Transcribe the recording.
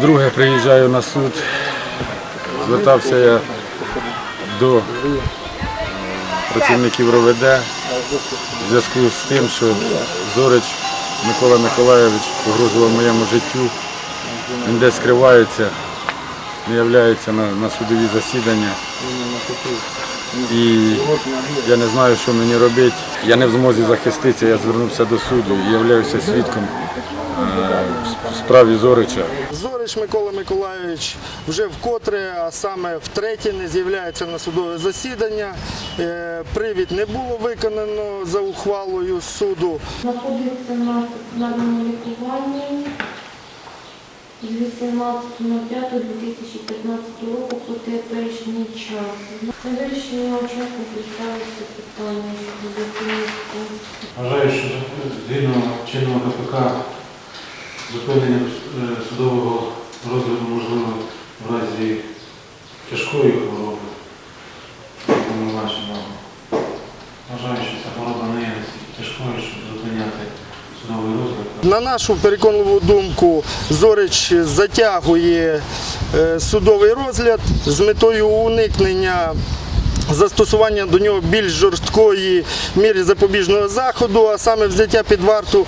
Друге приїжджаю на суд. Звертався я до е, працівників РОВД в зв'язку з тим, що Зорич Микола Миколайович погрожував моєму життю. Він десь скривається, не являється на, на судові засідання. І я не знаю, що мені робити. Я не в змозі захиститися, я звернувся до суду і являюся свідком в справі Зорича. Зорич Микола Миколайович вже вкотре, а саме втретє, не з'являється на судове засідання. Е, Привід не було виконано за ухвалою суду. знаходиться на стаціонарному лікуванні з 18.05.2015 року по теперішній час. На вирішення учасників ставиться питання щодо. Вважаю, що згідно чинного КПК зупинення е, судового розгляду можливо в разі тяжкої хвороби. Вважаю, що ця хвороба не є тяжкою, щоб зупиняти судовий розгляд. На нашу переконливу думку, Зорич затягує е, судовий розгляд з метою уникнення застосування до нього більш жорсткої міри запобіжного заходу, а саме взяття під варту